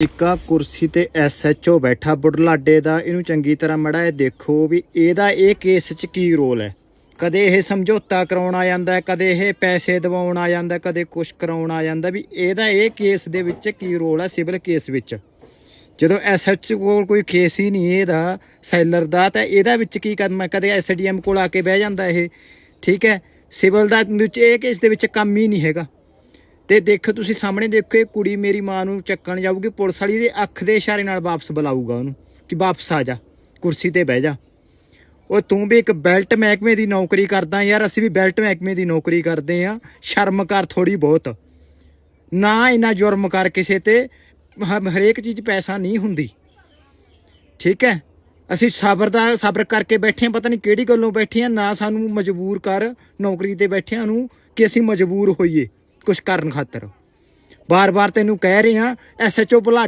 ਇੱਕਾ ਕੁਰਸੀ ਤੇ ਐਸਐਚਓ ਬੈਠਾ ਬੁਢਲਾਡੇ ਦਾ। ਇਹਨੂੰ ਚੰਗੀ ਤਰ੍ਹਾਂ ਮੜਾ ਇਹ ਦੇਖੋ ਵੀ ਇਹਦਾ ਇਹ ਕੇਸ 'ਚ ਕੀ ਰੋਲ ਹੈ। ਕਦੇ ਇਹ ਸਮਝੌਤਾ ਕਰਾਉਣ ਆ ਜਾਂਦਾ ਕਦੇ ਇਹ ਪੈਸੇ ਦਿਵਾਉਣ ਆ ਜਾਂਦਾ ਕਦੇ ਕੁਛ ਕਰਾਉਣ ਆ ਜਾਂਦਾ ਵੀ ਇਹਦਾ ਇਹ ਕੇਸ ਦੇ ਵਿੱਚ ਕੀ ਰੋਲ ਹੈ ਸਿਵਲ ਕੇਸ ਵਿੱਚ। ਜਦੋਂ ਐਸਐਚਓ ਕੋਲ ਕੋਈ ਕੇਸ ਹੀ ਨਹੀਂ ਇਹਦਾ, ਸੈਲਰ ਦਾ, ਤਾਂ ਇਹਦਾ ਵਿੱਚ ਕੀ ਕਰਨਾ ਕਦੇ ਐਸਡੀਐਮ ਕੋਲ ਆ ਕੇ ਬਹਿ ਜਾਂਦਾ ਇਹ। ਠੀਕ ਹੈ, ਸਿਵਲ ਦਾ ਵਿੱਚ ਇਹ ਕੇਸ ਦੇ ਵਿੱਚ ਕੰਮ ਹੀ ਨਹੀਂ ਹੈਗਾ। ਤੇ ਦੇਖੋ ਤੁਸੀਂ ਸਾਹਮਣੇ ਦੇਖੋ, ਇਹ ਕੁੜੀ ਮੇਰੀ ਮਾਂ ਨੂੰ ਚੱਕਣ ਜਾਊਗੀ, ਪੁਲਿਸ ਵਾਲੀ ਦੇ ਅੱਖ ਦੇ ਇਸ਼ਾਰੇ ਨਾਲ ਵਾਪਸ ਬੁਲਾਊਗਾ ਉਹਨੂੰ, ਕਿ ਵਾਪਸ ਆ ਜਾ, ਕੁਰਸੀ ਤੇ ਬਹਿ ਜਾ। ਉਹ ਤੂੰ ਵੀ ਇੱਕ ਬੈਲਟ ਮਹਿਕਮੇ ਦੀ ਨੌਕਰੀ ਕਰਦਾ ਯਾਰ, ਅਸੀਂ ਵੀ ਬੈਲਟ ਮਹਿਕਮੇ ਦੀ ਨੌਕਰੀ ਕਰਦੇ ਆ ਸ਼ਰਮ ਕਰ ਥੋੜੀ ਬਹੁਤ। ਨਾ ਇੰਨਾ ਜੁਰਮ ਕਰ ਕਿਸੇ ਤੇ, ਹ- ਹਰੇਕ ਚੀਜ਼ ਪੈਸਾ ਨਹੀਂ ਹੁੰਦੀ। ਠੀਕ ਹੈ? ਅਸੀਂ ਸਬਰ ਦਾ, ਸਬਰ ਕਰਕੇ ਬੈਠੇ ਆ ਪਤਾ ਨਹੀਂ ਕਿਹੜੀ ਗੱਲੋਂ ਬੈਠੇ ਆ ਨਾ ਸਾਨੂੰ ਮਜਬੂਰ ਕਰ ਨੌਕਰੀ ਤੇ ਬੈਠਿਆਂ ਨੂੰ ਕਿ ਅਸੀਂ ਮਜਬੂਰ ਹੋਈਏ। ਕੁਝ ਕਰਨ ਖਾਤਰ। ਬਾਰ-ਬਾਰ ਤੈਨੂੰ ਕਹਿ ਰਹੇ ਆ ਐਸਐਚਓ ਭੁਲਾ